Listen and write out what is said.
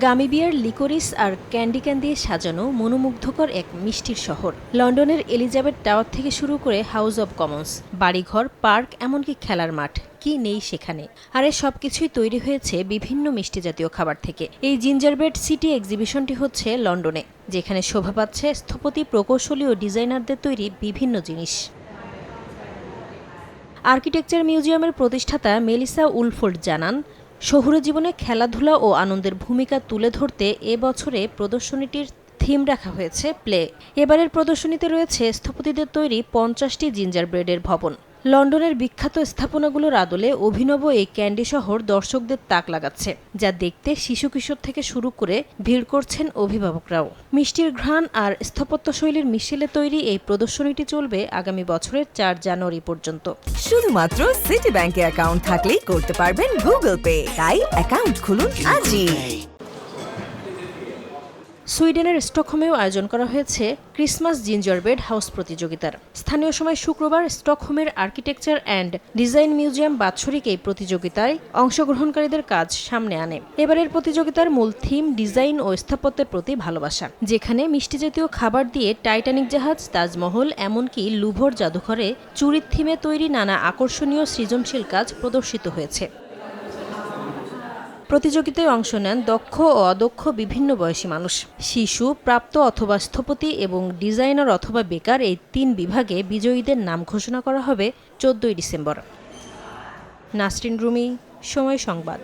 গামিবিয়ার liquorice আর candy cane দিয়ে সাজানো মনোমুগ্ধকর এক মিষ্টির শহর। লন্ডনের এলিজাবেথ টাওয়ার থেকে শুরু করে হাউস অব কমন্স, বাড়িঘর, পার্ক, এমনকি খেলার মাঠ। কি নেই সেখানে? আর এই সবকিছুই তৈরি হয়েছে বিভিন্ন মিষ্টি জাতীয় খাবার থেকে। এই জিঞ্জারব্রেড সিটি এক্সিবিশনটি হচ্ছে লন্ডনে, যেখানে শোভা পাচ্ছে স্থপতি প্রকৌশলী ও ডিজাইনারদের তৈরি বিভিন্ন জিনিস। আর্কিটেকচার মিউজিয়ামের প্রতিষ্ঠাতা মেলিসা উলফোর্ড জানান শহুরে জীবনে খেলাধুলা ও আনন্দের ভূমিকা তুলে ধরতে এ বছরে প্রদর্শনীটির থিম রাখা হয়েছে প্লে। এবারের প্রদর্শনীতে রয়েছে স্থপতিদের তৈরি পঞ্চাশটি জিঞ্জার ব্রেডের ভবন। লন্ডনের বিখ্যাত স্থাপনাগুলোর আদলে অভিনব এই ক্যান্ডি শহর দর্শকদের তাক লাগাচ্ছে, যা দেখতে শিশু কিশোর থেকে শুরু করে ভিড় করছেন অভিভাবকরাও। মিষ্টির ঘ্রাণ আর স্থাপত্যশৈলীর মিশেলে তৈরি এই প্রদর্শনীটি চলবে আগামী বছরের চার জানুয়ারি পর্যন্ত। শুধুমাত্র সিটি ব্যাংকে অ্যাকাউন্ট থাকলেই করতে পারবেন গুগল পে তাই অ্যাকাউন্ট খুলুন আজই। সুইডেনের স্টকহোমেও আয়োজন করা হয়েছে ক্রিসমাস জিঞ্জারবেড হাউস প্রতিযোগিতার। স্থানীয় সময় শুক্রবার স্টকহোমের আর্কিটেকচার অ্যান্ড ডিজাইন মিউজিয়াম বাৎসরিক এই প্রতিযোগিতায় অংশগ্রহণকারীদের কাজ সামনে আনে। এবারের প্রতিযোগিতার মূল থিম ডিজাইন ও স্থাপত্যের প্রতি ভালোবাসা, যেখানে মিষ্টি জাতীয় খাবার দিয়ে টাইটানিক জাহাজ, তাজমহল, এমনকি লুভর জাদুঘরে চুরির থিমে তৈরি নানা আকর্ষণীয় সৃজনশীল কাজ প্রদর্শিত হয়েছে। প্রতিযোগিতায় অংশ নেন দক্ষ ও অদক্ষ বিভিন্ন বয়সী মানুষ। শিশু, প্রাপ্ত অথবা স্থপতি এবং ডিজাইনার অথবা বেকার এই তিন বিভাগে বিজয়ীদের নাম ঘোষণা করা হবে চোদ্দই ডিসেম্বর। নাসরিন রুমি, সময় সংবাদ।